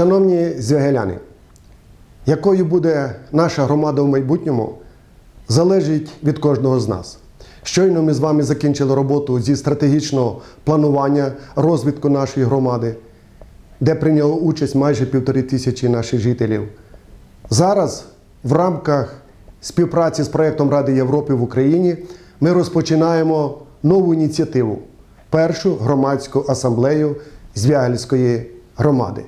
Шановні звягеляни, якою буде наша громада в майбутньому, залежить від кожного з нас. Щойно ми з вами закінчили роботу зі стратегічного планування розвитку нашої громади, де прийняло участь майже півтори тисячі наших жителів. Зараз в рамках співпраці з проєктом Ради Європи в Україні ми розпочинаємо нову ініціативу першу громадську асамблею Звягельської громади.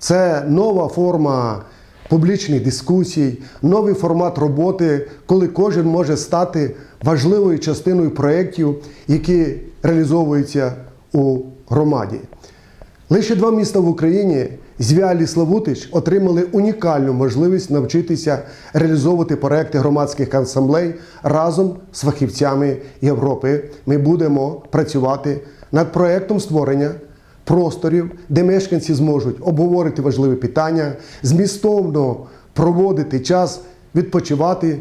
Це нова форма публічних дискусій, новий формат роботи, коли кожен може стати важливою частиною проєктів, які реалізовуються у громаді. Лише два міста в Україні Звялі Славутич отримали унікальну можливість навчитися реалізовувати проекти громадських асамблей разом з фахівцями Європи. Ми будемо працювати над проектом створення просторів, де мешканці зможуть обговорити важливі питання, змістовно проводити час, відпочивати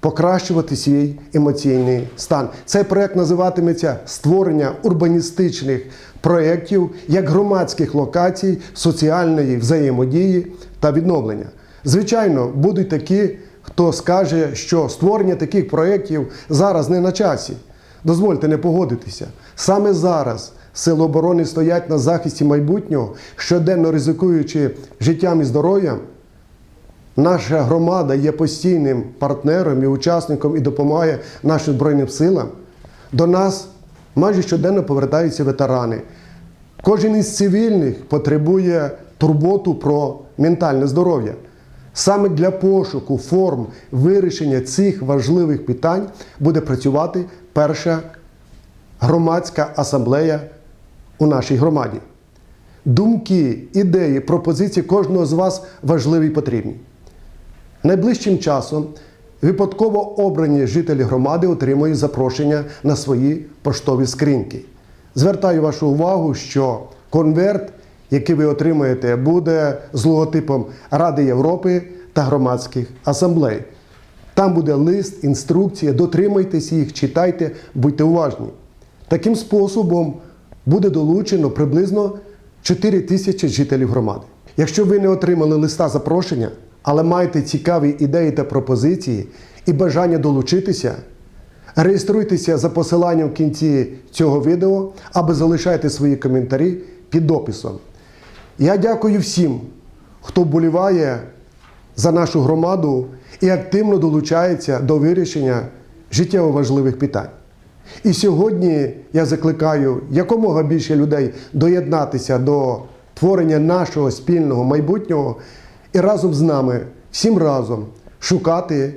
покращувати свій емоційний стан. Цей проект називатиметься створення урбаністичних проєктів як громадських локацій, соціальної взаємодії та відновлення. Звичайно, будуть такі, хто скаже, що створення таких проєктів зараз не на часі. Дозвольте не погодитися. Саме зараз сили оборони стоять на захисті майбутнього, щоденно ризикуючи життям і здоров'ям. Наша громада є постійним партнером і учасником і допомагає нашим Збройним силам. До нас майже щоденно повертаються ветерани. Кожен із цивільних потребує турботу про ментальне здоров'я. Саме для пошуку форм вирішення цих важливих питань буде працювати перша громадська асамблея у нашій громаді. Думки, ідеї, пропозиції кожного з вас важливі і потрібні. Найближчим часом випадково обрані жителі громади отримують запрошення на свої поштові скриньки. Звертаю вашу увагу, що конверт, який ви отримаєте, буде з логотипом Ради Європи та громадських асамблей. Там буде лист, інструкція, дотримайтесь їх, читайте, будьте уважні. Таким способом буде долучено приблизно 4 тисячі жителів громади. Якщо ви не отримали листа запрошення, але маєте цікаві ідеї та пропозиції і бажання долучитися, реєструйтеся за посиланням в кінці цього відео або залишайте свої коментарі під описом. Я дякую всім, хто вболіває за нашу громаду і активно долучається до вирішення життєво важливих питань. І сьогодні я закликаю якомога більше людей доєднатися до творення нашого спільного майбутнього і разом з нами, всім разом, шукати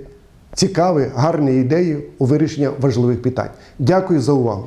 цікаві, гарні ідеї у вирішення важливих питань. Дякую за увагу.